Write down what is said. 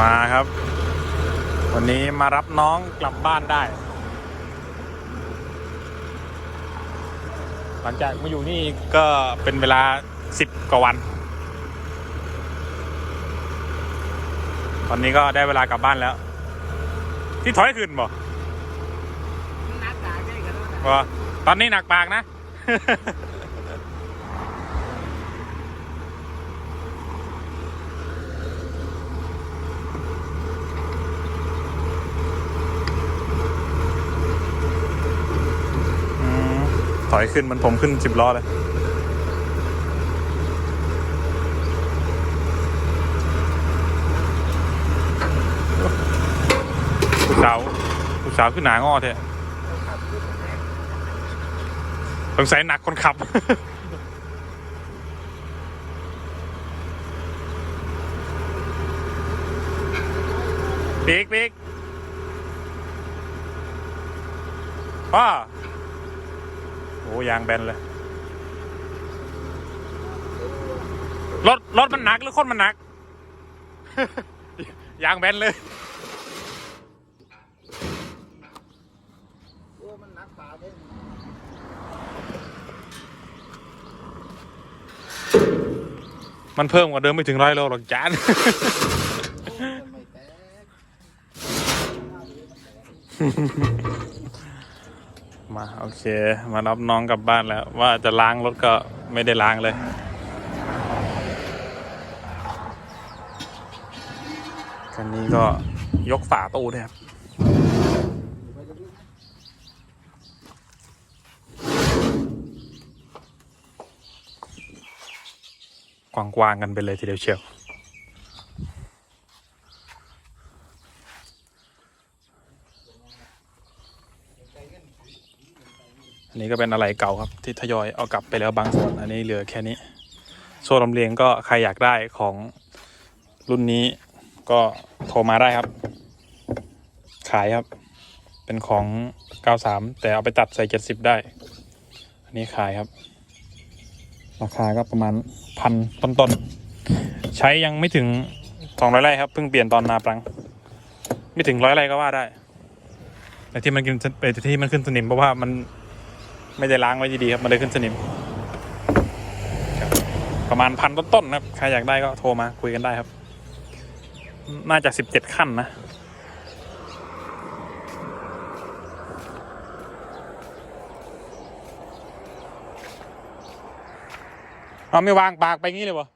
มาครับ วันนี้มารับน้องกลับบ้านได้ หลังจากมาอยู่นี่ก็เป็นเวลาสิบกว่าวัน ตอนนี้ก็ได้เวลากลับบ้านแล้ว ที่ถอยขึ้นบ่นักตาใกล้กันแล้วนะบ่ตอนนี้หนักปากนะ อยขึ้นมันผมขึ้นสิบล้อเลยผู้สาวผู้สาวขึ้นหนางอเทะสงสัยหนักคนขับบิ๊กบิ๊กป้า โอ้ยางแบนเลย รถ รถมันหนักหรือคนมันหนัก ยางแบนเลยมันเนี่ยมันเพิ่มกว่าเดิมไม่ถึงร้อยโลหรอกจาน มาโอเค มารับน้องกลับบ้านแล้ว ว่าจะล้างรถก็ไม่ได้ล้างเลย คันนี้ก็ยกฝาตู้ด้วยครับกว้างๆกันไปเลยทีเดียวเชียว อันนี้ก็เป็นอะไรเก่าครับที่ทยอยเอากลับไปแล้วบางส่วน อันนี้เหลือแค่นี้ โซ่ลำเลียงก็ใครอยากได้ของรุ่นนี้ก็โทรมาได้ครับ ขายครับ เป็นของ 93 แต่เอาไปตัดใส่ 70 ได้ อันนี้ขายครับ ราคาก็ประมาณพันต้นๆ ใช้ยังไม่ถึง 200ไร่ครับ เพิ่งเปลี่ยนตอนนาปรัง ไม่ถึงร้อยไร่ก็ว่าได้แต่ที่มันกินแต่ที่มันขึ้นสนิมเพราะว่ามัน ไม่ได้ล้างไว้ดีๆครับมันเลยขึ้นสนิมประมาณพันต้นๆนะครับใครอยากได้ก็โทรมาคุยกันได้ครับ น่าจะสิบเจ็ดขั้นนะเอาไม่วางปากไปงี้เลยวะ